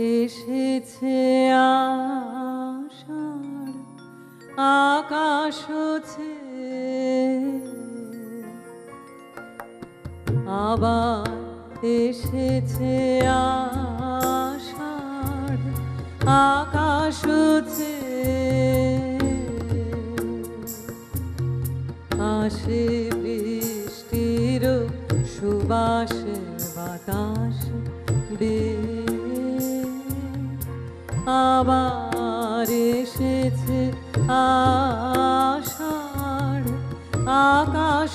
এসেছে আষাঢ় আকাশ আবার এসেছে আষাঢ় আকাশ আসে বৃষ্টির সুবাসের বাতাস বেয়ে আবার এসেছে আষাঢ় আকাশ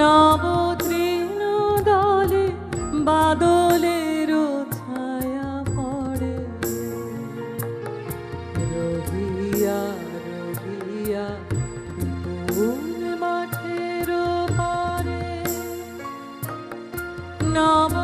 নবতৃণ দলে বাদলের ছায়া পড়ে। রহিয়া রহিয়া বিপুল মাঠের পরে নবতৃণ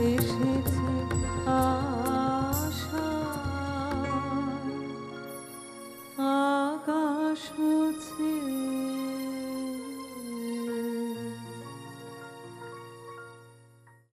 Krishna.